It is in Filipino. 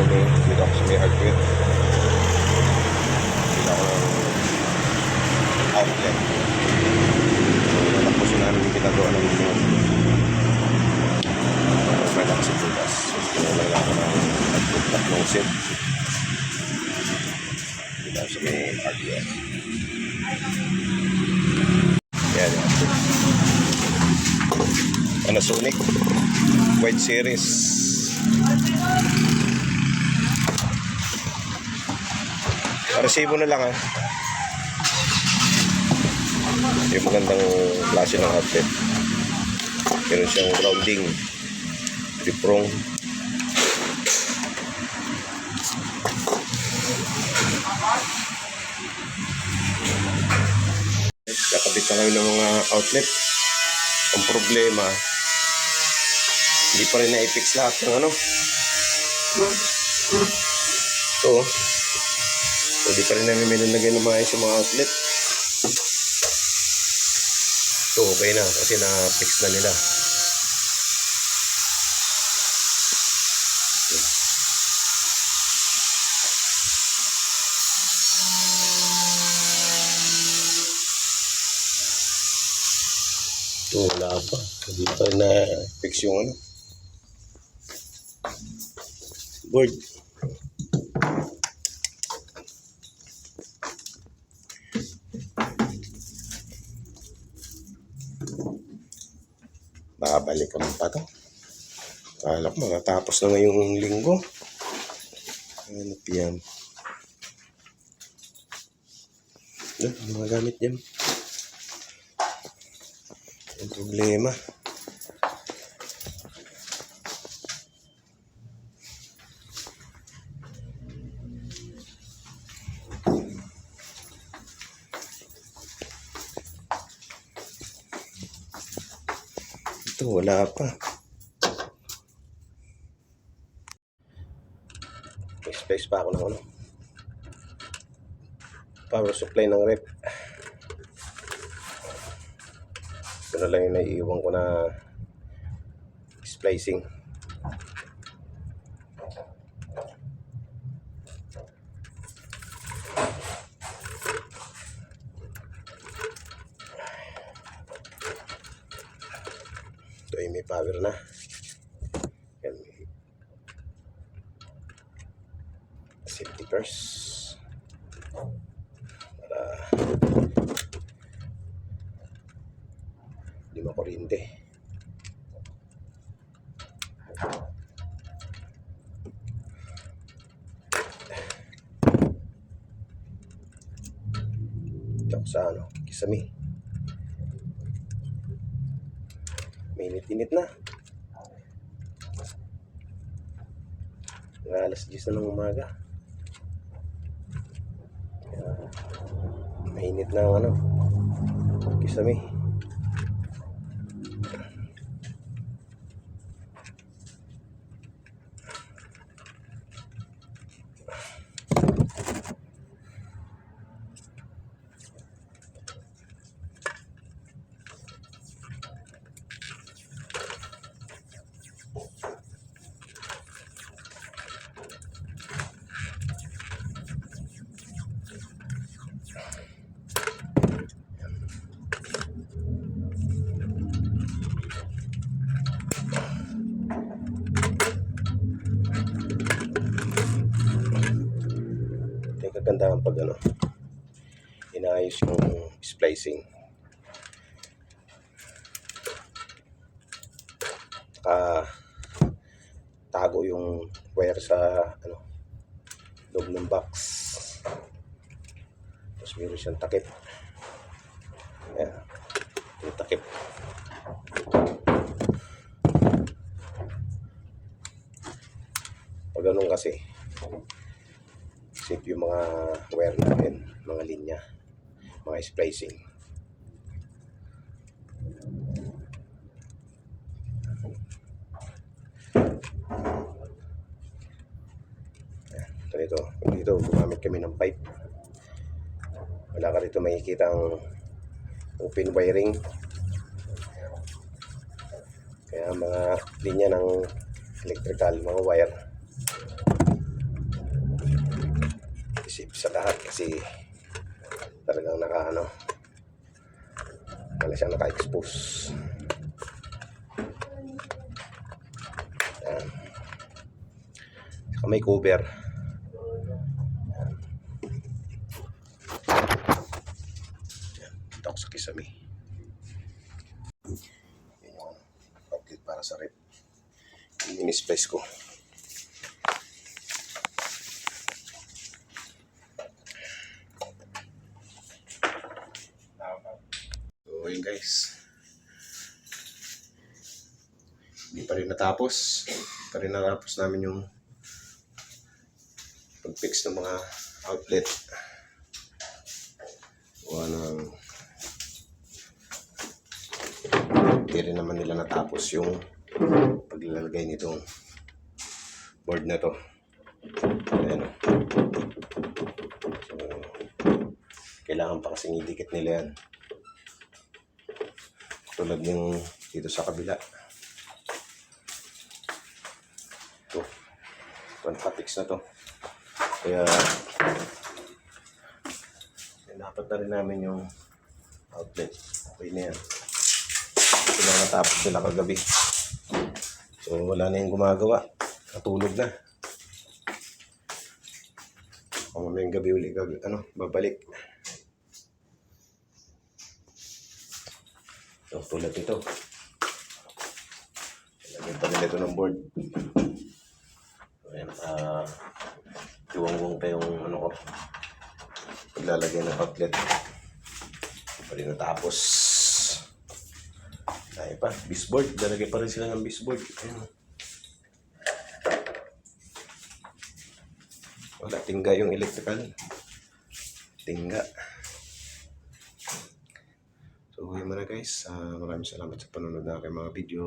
kami, dito ako sa may hardware. Dito ako ng outlet. Tapos na namin ginagawa ng mga product sa bukas. So, pinulay ako ng tatlong set. Dito ako sa may hardware. Yan. Panasonic White Series Resibo na lang ha Yung magandang klase ng outfit. Meron siyang grounding Diprong Kakabit na kami ng mga outlet. Ang problema, hindi pa rin na-fix lahat ng ano. Ito, so, hindi pa rin namin may nalagay ng maayos yung mga outlet. So, okay na kasi na-fix na nila. Ito, wala pa. Hindi pa rin na-fix yung ano. Board. Babalikan pa to. Kala ko matatapos na ngayong linggo. Ano yan? Yan, mga gamit yan. Ang problema. Ito, wala pa. Space pa ako ng ano. Power supply ng rep. Na lang yung naiiwan ko na splicing. Power na. Safety first. Para hindi makuryente. Tsaka sa ano, kisame. Mainit-init na. Mga alas 10 na ng umaga. Mainit na ang ano, kisame. Kagandahan pag ano, inaayos yung splicing. Saka tago yung wire sa ano, loob ng box. Tapos meron siyang takip. Ayan, yung takip. Pag ganun kasi, safe yung mga wire natin, mga linya, mga splicing. Ayan, Ito dito, dito gumamit kami ng pipe. Wala ka dito makikita ang open wiring. Kaya mga linya ng electrical, mga wire. Safe sa lahat kasi talagang naka ano wala siyang naka-expose. Yan. Saka may cover. Yan. Yan. Dito ako sa kisame. Yan yung outlet para sa rep. Yung in-splice ko. So, yun guys. Hindi pa rin natapos. Hindi pa rin natapos namin yung pag-fix ng mga outlet. Gawa ng hindi rin naman nila natapos yung paglalagay nitong board na to. Ayan. So, kailangan pa kasing idikit nila yan. Tulad yung dito sa kabila. Ito, nakapix na to. Kaya, dapat na rin namin yung outlet. Okay na yan. Na natapos nila kagabi. So, wala na yung gumagawa. Natulog na. Kung mamayang gabi uli, gag- ano, babalik. So, tulad ito. Lagyan pa nila ito ng board. Ayan, ah, iwangwang pa yung ano ko. Paglalagay ng outlet. Pa rin natapos. Dahil pa, bisboard. Lalagay pa rin sila ng bisboard. Ayan. Wala tingga yung electrical. Tingga. So, yun muna guys. Ah, maraming salamat sa panonood ng aking mga video.